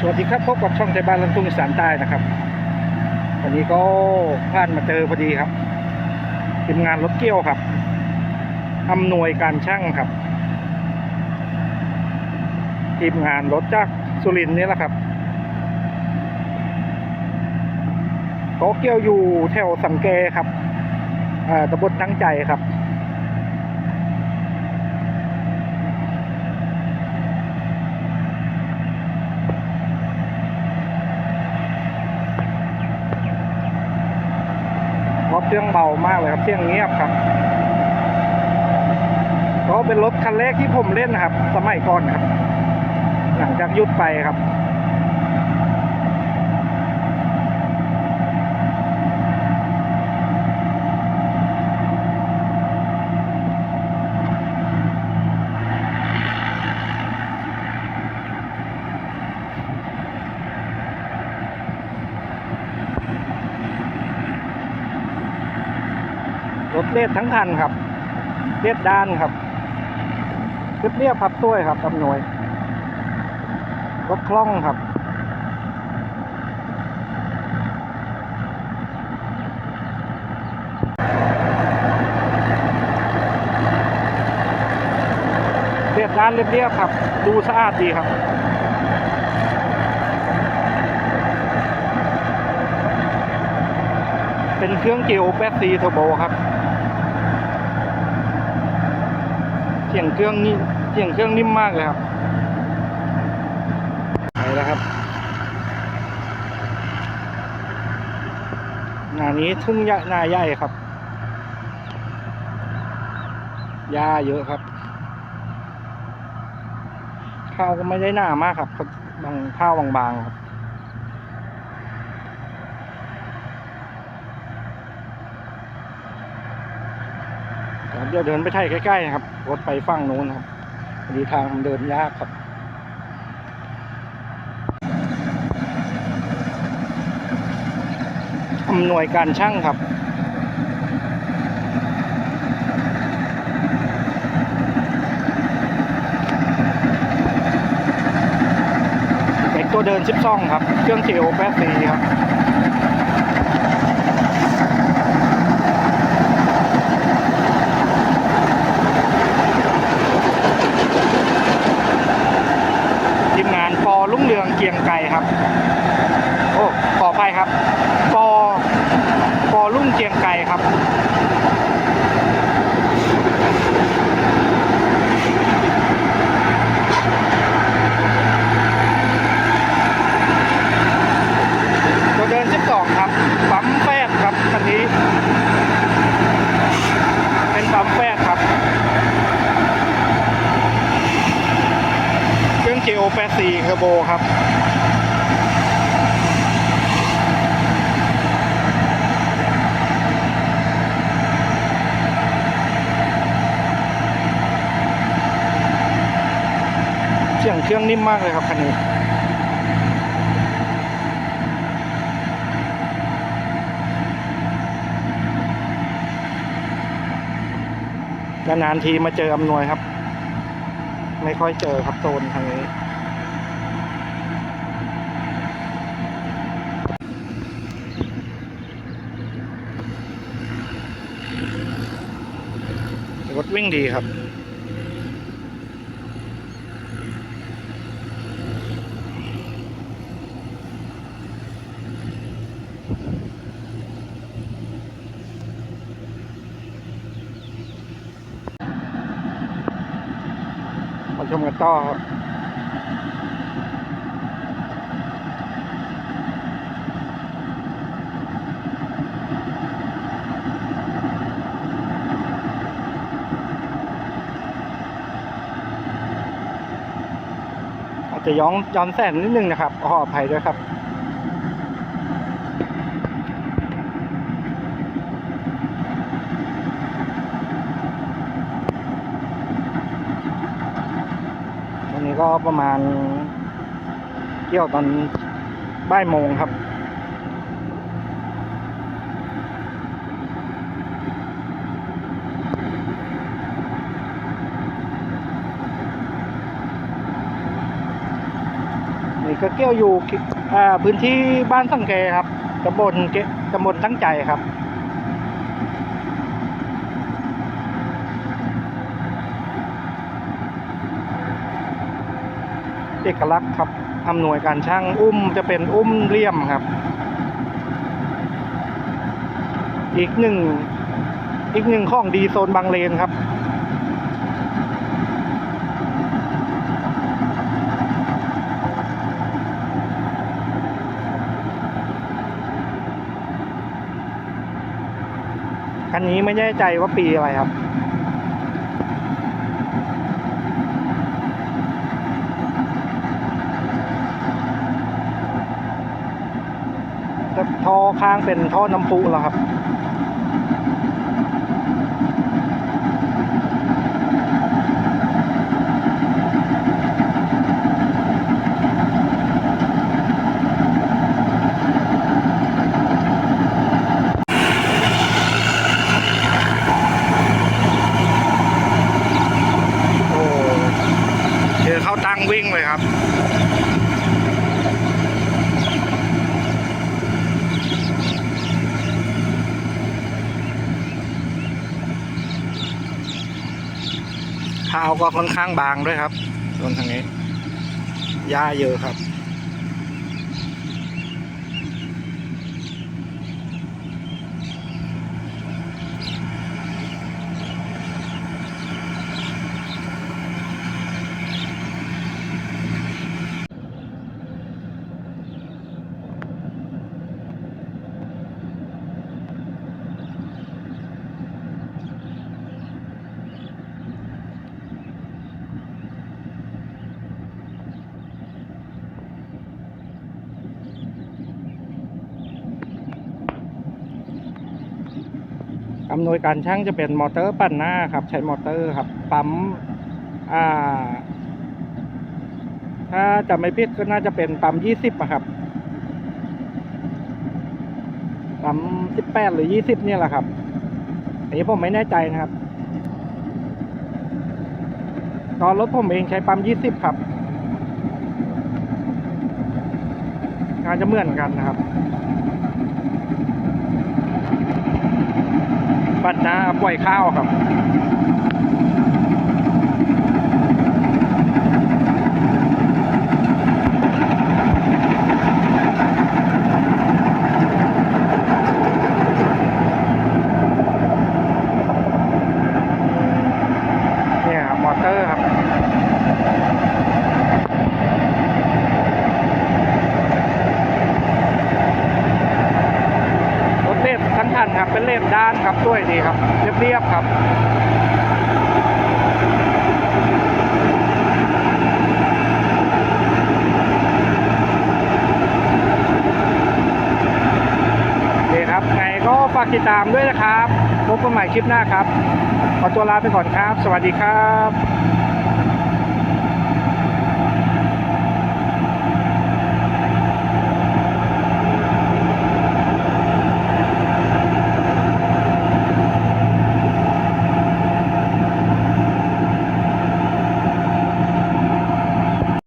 สวัสดีครับพบกับช่องไทยบ้านลันทุ่งอีสานใต้นะครับ วันนี้ก็ผ่านมาเจอพอดีครับทีมงานรถเกี่ยวครับอำนวยการช่างครับทีมงานรถจากสุรินนี่แหละครับก็เกี่ยวอยู่แถวสังเกครับอ่อตำบลตั้งใจครับ เครื่องเบามากเลยครับเสียงเงียบครับก็เป็นรถคันแรกที่ผมเล่นนะครับ สมัยก่อนครับ หลังจากยุดไปครับ รถเลดทั้งคันครับเลดด้านครับเรียบเรียบพับต้วยครับอำนวยรถคล่องครับเรียบด้านเรียบเรียบครับ ดูสะอาดดีครับเป็นเครื่องเกียวแปดซีเทอร์โบครับ เสียงเครื่องนี่เสียงเครื่องนิ่มมากเลยครับไปแล้วครับ งานนี้ทุ่งยะนาใหญ่ครับหญ้าเยอะครับข้าวก็ไม่ได้หนามากครับบางข้าวบางๆครับ ครับเดี๋ยวเดินไปไทยใกล้ๆนะครับรถไปฝั่งนู้นครับดีทางมันเดินยากครับอำนวยการช่างครับเด็กตัวเดินชิปซ่องครับ เครื่องเจโอแปดซีครับ ทีมงานป อลุ่งเรืองเกียงไกรครับ โอ้ขออภัยครับปอปอลุ่งเกียงไกรครับ ตัวเดิน 12 ครับปั๊มแฟดครับคันนี้ เป็นปั๊มแฟดครับ เครื่อง JO 84 Turbo ครับ เครื่องนิ่มมากเลยครับคันนี้นานๆทีมาเจออำนวยครับ ไม่ค่อยเจอครับโซนทางนี้ รถวิ่งดีครับ ชมกันต่อครับอาจจะย้องย้อนแสนนิดนึงนะครับขออภัยด้วยครับ ก็ประมาณเกี่ยวตอนบ่ายโมงครับ นี่ก็เกี่ยวอยู่พื้นที่บ้านสังเกครับตำบลตำบลตั้งใจครับ เอกลักษณ์ครับอำนวยการช่างอุ้มจะเป็นอุ้มเลี่ยมครับ อีกหนึ่งอีกหนึ่งข้องดีโซนบางเลนครับ คันนี้ไม่แน่ใจว่าปีอะไรครับ ท่อข้างเป็นท่อน้ำพุแล้วครับ โอ้เจอเข้าตั้งวิ่งเลยครับ เท้าก็ค่อนข้างบางด้วยครับตรงทางนี้หญ้าเยอะครับ อำนวยการช่างจะเป็นมอเตอร์ปั่นหน้าครับ ใช้มอเตอร์ครับปั๊มอ่า ถ้าจะไม่ผิดก็น่าจะเป็นปั๊มยี่สิบครับปั๊มสิบแปดหรือยี่สิบนี่แหละครับอันนี้ผมไม่แน่ใจนะครับตอนรถผมเองใช้ปั๊มยี่สิบครับงานจะเหมือนกันนะครับ ปัดน้าปล่อยข้าวครับ เนี่ยครับมอเตอร์ครับ รถเล็บทั้งคันครับ เป็นเล็บ ด้านครับด้วยดีครับ เรียบๆครับโอเคครับไงก็ฝากติดตามด้วยนะครับ พบกันใหม่คลิปหน้าครับ ขอตัวลาไปก่อนครับ สวัสดีครับ